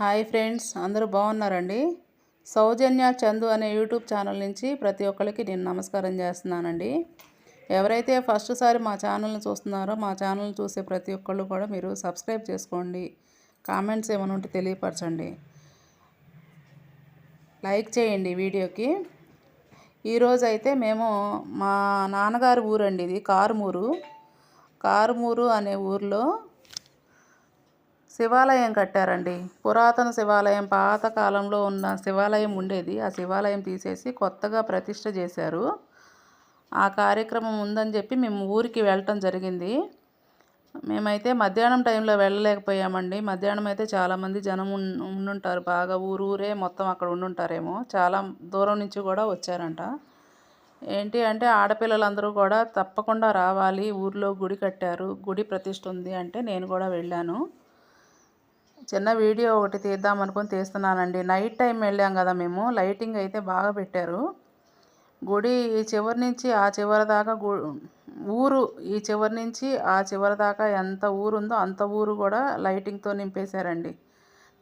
Hi friends అందరూ బాగున్నారండి? సౌజన్య చందు అనే యూట్యూబ్ ఛానల్ నుంచి ప్రతి ఒక్కరికి నేను నమస్కారం చేస్తున్నానండి. ఎవరైతే ఫస్ట్ సారి మా ఛానల్ని చూస్తున్నారో మా ఛానల్ని చూసే ప్రతి ఒక్కళ్ళు కూడా మీరు సబ్స్క్రైబ్ చేసుకోండి. కామెంట్స్ ఏమైనా ఉంటే తెలియపరచండి. లైక్ చేయండి వీడియోకి. ఈరోజు అయితే మేము మా నాన్నగారి ఊరండి ఇది కారుమూరు. కారుమూరు అనే ఊర్లో శివాలయం కట్టారండి. పురాతన శివాలయం పాతకాలంలో ఉన్న శివాలయం ఉండేది. ఆ శివాలయం తీసేసి కొత్తగా ప్రతిష్ట చేశారు. ఆ కార్యక్రమం ఉందని చెప్పి మేము ఊరికి వెళ్ళటం జరిగింది. మేమైతే మధ్యాహ్నం టైంలో వెళ్ళలేకపోయామండి. మధ్యాహ్నం అయితే చాలామంది జనం ఉండుంటారు. బాగా ఊరు ఊరే మొత్తం అక్కడ ఉండుంటారేమో. చాలా దూరం నుంచి కూడా వచ్చారంట. ఏంటి అంటే ఆడపిల్లలందరూ కూడా తప్పకుండా రావాలి. ఊర్లో గుడి కట్టారు. గుడి ప్రతిష్ట ఉంది అంటే నేను కూడా వెళ్ళాను. చిన్న వీడియో ఒకటి తీద్దాం అనుకుని తీస్తున్నానండి. నైట్ టైం వెళ్ళాం కదా మేము. లైటింగ్ అయితే బాగా పెట్టారు. గుడి ఈ చివరి నుంచి ఆ చివరి దాకా ఊరు ఈ చివరి నుంచి ఆ చివరి దాకా ఎంత ఊరు ఉందో అంత ఊరు కూడా లైటింగ్తో నింపేశారండి.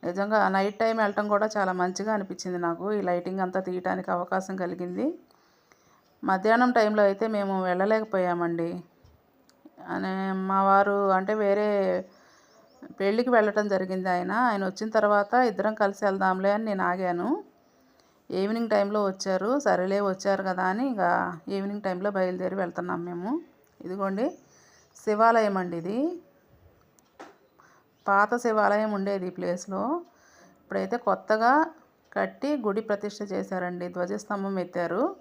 నిజంగా నైట్ టైం వెళ్ళటం కూడా చాలా మంచిగా అనిపించింది నాకు. ఈ లైటింగ్ అంతా తీయటానికి అవకాశం కలిగింది. మధ్యాహ్నం టైంలో అయితే మేము వెళ్ళలేకపోయామండి. అనే మా వారు అంటే వేరే పెళ్ళికి వెళ్ళటం జరిగింది ఆయన. ఆయన వచ్చిన తర్వాత ఇద్దరం కలిసి వెళ్దాంలే అని నేను ఆగాను. ఈవినింగ్ టైంలో వచ్చారు. సరేలే వచ్చారు కదా అని ఇక ఈవినింగ్ టైంలో బయలుదేరి వెళ్తున్నాం మేము. ఇదిగోండి శివాలయం అండి ఇది. పాత శివాలయం ఉండేది ఈ ప్లేస్లో. ఇప్పుడైతే కొత్తగా కట్టి గుడి ప్రతిష్ట చేశారండి. ధ్వజస్తంభం ఎత్తారు.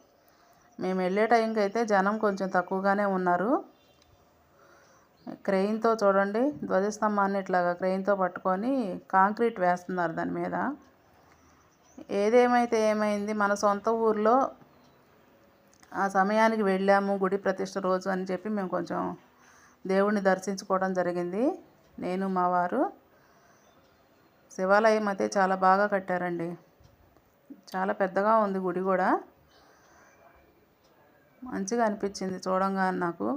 మేము వెళ్ళే టైంకి అయితే జనం కొంచెం తక్కువగానే ఉన్నారు. క్రెయిన్తో చూడండి ధ్వజస్తంభాన్ని ఇట్లాగా క్రెయిన్తో పట్టుకొని కాంక్రీట్ వేస్తున్నారు దాని మీద. ఏదేమైతే ఏమైంది మన సొంత ఊర్లో ఆ సమయానికి వెళ్ళాము గుడి ప్రతిష్ట రోజు అని చెప్పి మేము కొంచెం దేవుణ్ణి దర్శించుకోవడం జరిగింది. నేను మా వారు. శివాలయం అయితే చాలా బాగా కట్టారండి. చాలా పెద్దగా ఉంది గుడి కూడా. మంచిగా అనిపించింది చూడంగా నాకు.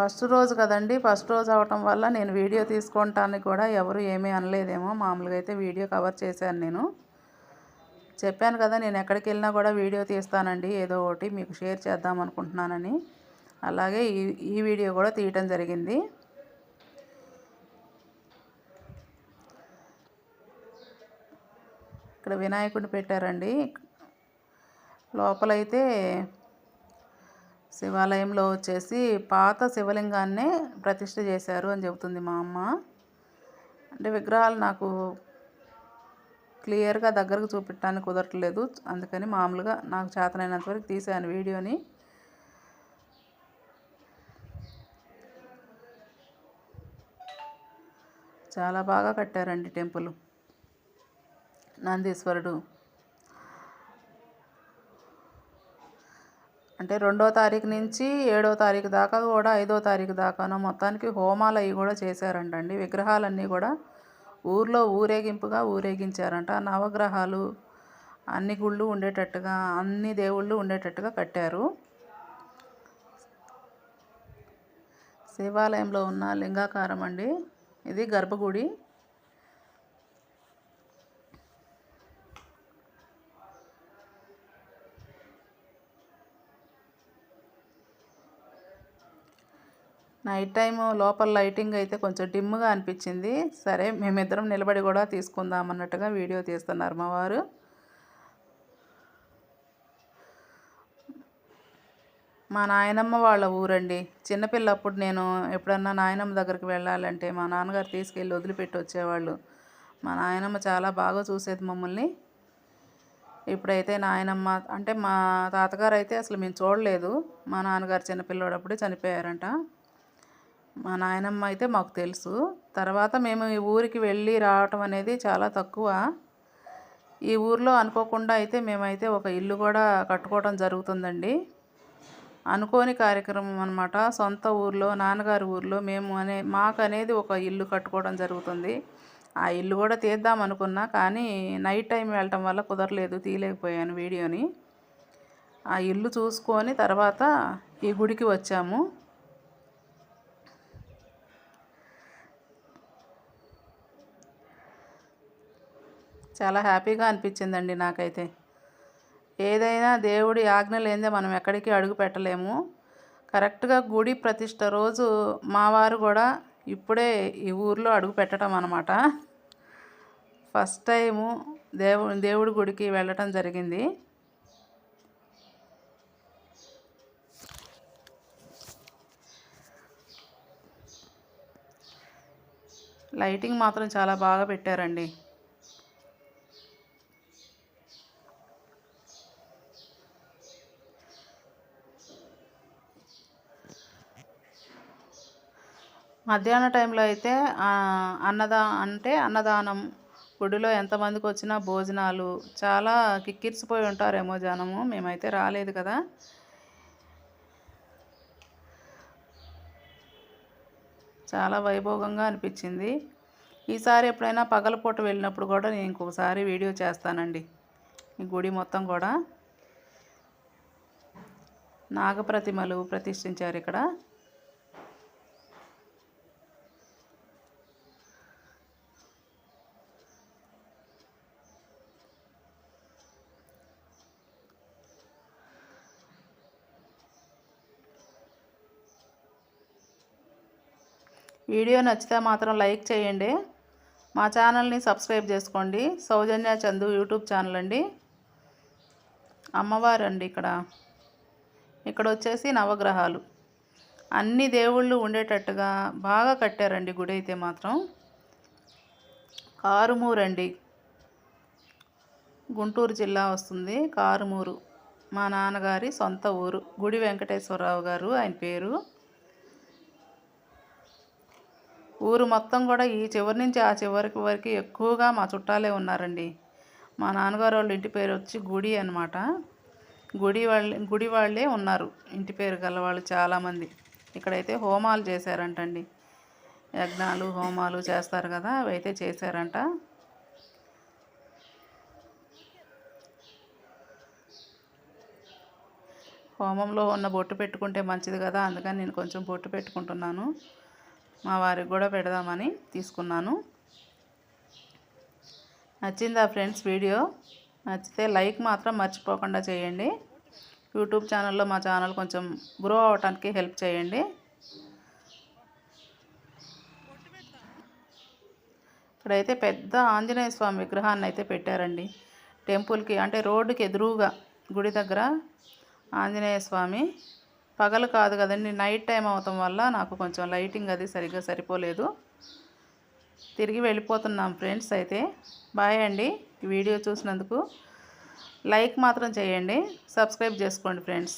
ఫస్ట్ రోజు కదండి ఫస్ట్ రోజు అవటం వల్ల నేను వీడియో తీసుకోవటానికి కూడా ఎవరు ఏమీ అనలేదేమో. మామూలుగా అయితే వీడియో కవర్ చేశాను నేను. చెప్పాను కదా నేను ఎక్కడికి వెళ్ళినా కూడా వీడియో తీస్తానండి ఏదో ఒకటి మీకు షేర్ చేద్దాం అనుకుంటున్నానని. అలాగే ఈ ఈ వీడియో కూడా తీయటం జరిగింది. ఇక్కడ వినాయకుడిని పెట్టారండి. లోపలైతే శివాలయంలో వచ్చేసి పాత శివలింగాన్నే ప్రతిష్ఠ చేశారు అని చెబుతుంది మా అమ్మ. అంటే విగ్రహాలు నాకు క్లియర్గా దగ్గరకు చూపెట్టడానికి కుదరట్లేదు. అందుకని మామూలుగా నాకు చేతనైనంత వరకు తీసాను వీడియోని. చాలా బాగా కట్టారండి టెంపుల్. నందీశ్వరుడు. అంటే రెండో తారీఖు నుంచి ఏడో తారీఖు దాకా కూడా ఐదో తారీఖు దాకాను మొత్తానికి హోమాలు అవి కూడా చేశారంటండి. విగ్రహాలన్నీ కూడా ఊర్లో ఊరేగింపుగా ఊరేగించారంట. నవగ్రహాలు అన్ని గుళ్ళు ఉండేటట్టుగా అన్ని దేవుళ్ళు ఉండేటట్టుగా కట్టారు. శివాలయంలో ఉన్న లింగాకారం అండి. ఇది గర్భగుడి. నైట్ టైము లోపల లైటింగ్ అయితే కొంచెం డిమ్గా అనిపించింది. సరే మేమిద్దరం నిలబడి కూడా తీసుకుందాం అన్నట్టుగా వీడియో తీస్తున్నారు మా వారు. మా నాయనమ్మ వాళ్ళ ఊరండి. చిన్నపిల్లప్పుడు నేను ఎప్పుడన్నా నాయనమ్మ దగ్గరికి వెళ్ళాలంటే మా నాన్నగారు తీసుకెళ్ళి వదిలిపెట్టి వచ్చేవాళ్ళు. మా నాయనమ్మ చాలా బాగా చూసేది మమ్మల్ని. ఇప్పుడైతే నాయనమ్మ అంటే మా తాతగారు అయితే అసలు మేము చూడలేదు. మా నాన్నగారు చిన్నపిల్లడప్పుడే చనిపోయారంట. మా నాయనమ్మ అయితే మాకు తెలుసు. తర్వాత మేము ఈ ఊరికి వెళ్ళి రావటం అనేది చాలా తక్కువ. ఈ ఊర్లో అనుకోకుండా అయితే మేమైతే ఒక ఇల్లు కూడా కట్టుకోవడం జరుగుతుందండి. అనుకోని కార్యక్రమం అనమాట సొంత ఊర్లో నాన్నగారి ఊర్లో మేము అనే మాకు అనేది ఒక ఇల్లు కట్టుకోవడం జరుగుతుంది. ఆ ఇల్లు కూడా తీద్దాం అనుకున్నా కానీ నైట్ టైం వెళ్ళటం వల్ల కుదరలేదు తీయలేకపోయాను వీడియోని. ఆ ఇల్లు చూసుకొని తర్వాత ఈ గుడికి వచ్చాము. చాలా హ్యాపీగా అనిపించిందండి నాకైతే. ఏదైనా దేవుడి ఆజ్ఞ లేనిదే మనం ఎక్కడికి అడుగు పెట్టలేము. కరెక్ట్గా గుడి ప్రతిష్ట రోజు మా వారు కూడా ఇప్పుడే ఈ ఊర్లో అడుగు పెట్టడం అనమాట ఫస్ట్ టైము దేవు దేవుడి గుడికి వెళ్ళటం జరిగింది. లైటింగ్ మాత్రం చాలా బాగా పెట్టారండి. మధ్యాహ్న టైంలో అయితే అన్నదా అంటే అన్నదానం గుడిలో ఎంతమందికి వచ్చినా భోజనాలు చాలా కిక్కిరిసిపోయి ఉంటారేమో జనము మేమైతే రాలేదు కదా. చాలా వైభోగంగా అనిపించింది. ఈసారి ఎప్పుడైనా పగలపూట వెళ్ళినప్పుడు కూడా నేను ఇంకొకసారి వీడియో చేస్తానండి. ఈ గుడి మొత్తం కూడా. నాగప్రతిమలు ప్రతిష్ఠించారు ఇక్కడ. వీడియో నచ్చితే మాత్రం లైక్ చేయండి. మా ఛానల్ని సబ్స్క్రైబ్ చేసుకోండి. సౌజన్య చందు యూట్యూబ్ ఛానల్ అండి. అమ్మవారు అండి ఇక్కడ. ఇక్కడ వచ్చేసి నవగ్రహాలు. అన్ని దేవుళ్ళు ఉండేటట్టుగా బాగా కట్టారండి గుడి అయితే మాత్రం. కారుమూరండి. గుంటూరు జిల్లా వస్తుంది కారుమూరు. మా నాన్నగారి సొంత ఊరు. గుడి వెంకటేశ్వరరావు గారు ఆయన పేరు. ఊరు మొత్తం కూడా ఈ చివరి నుంచి ఆ చివరికి వరకు ఎక్కువగా మా చుట్టాలే ఉన్నారండి. మా నాన్నగారు వాళ్ళ ఇంటి పేరు వచ్చి గుడి అనమాట గుడి వాళ్ళే గుడి వాళ్ళే ఉన్నారు. ఇంటి పేరు గల వాళ్ళు చాలామంది. ఇక్కడైతే హోమాలు చేశారంటండి. యజ్ఞాలు హోమాలు చేస్తారు కదా అవి అయితే చేశారంట. హోమంలో ఉన్న బొట్టు పెట్టుకుంటే మంచిది కదా అందుకని నేను కొంచెం బొట్టు పెట్టుకుంటున్నాను. మా వారికి కూడా పెడదామని తీసుకున్నాను. నచ్చిందా ఫ్రెండ్స్ వీడియో? నచ్చితే లైక్ మాత్రం మర్చిపోకుండా చేయండి. యూట్యూబ్ ఛానల్లో మా ఛానల్ కొంచెం గ్రో అవడానికి హెల్ప్ చేయండి. ఇక్కడైతే పెద్ద ఆంజనేయ స్వామి విగ్రహాన్ని అయితే పెట్టారండి. టెంపుల్కి అంటే రోడ్డుకి ఎదురుగా గుడి దగ్గర ఆంజనేయ స్వామి పగలు కాదు కదండి. నైట్ టైం అవటం వల్ల నాకు కొంచెం లైటింగ్ అది సరిగ్గా సరిపోలేదు. తిరిగి వెళ్ళిపోతున్నాం ఫ్రెండ్స్ అయితే. బాయ్ అండి. వీడియో చూసినందుకు లైక్ మాత్రం చేయండి. సబ్స్క్రైబ్ చేసుకోండి ఫ్రెండ్స్.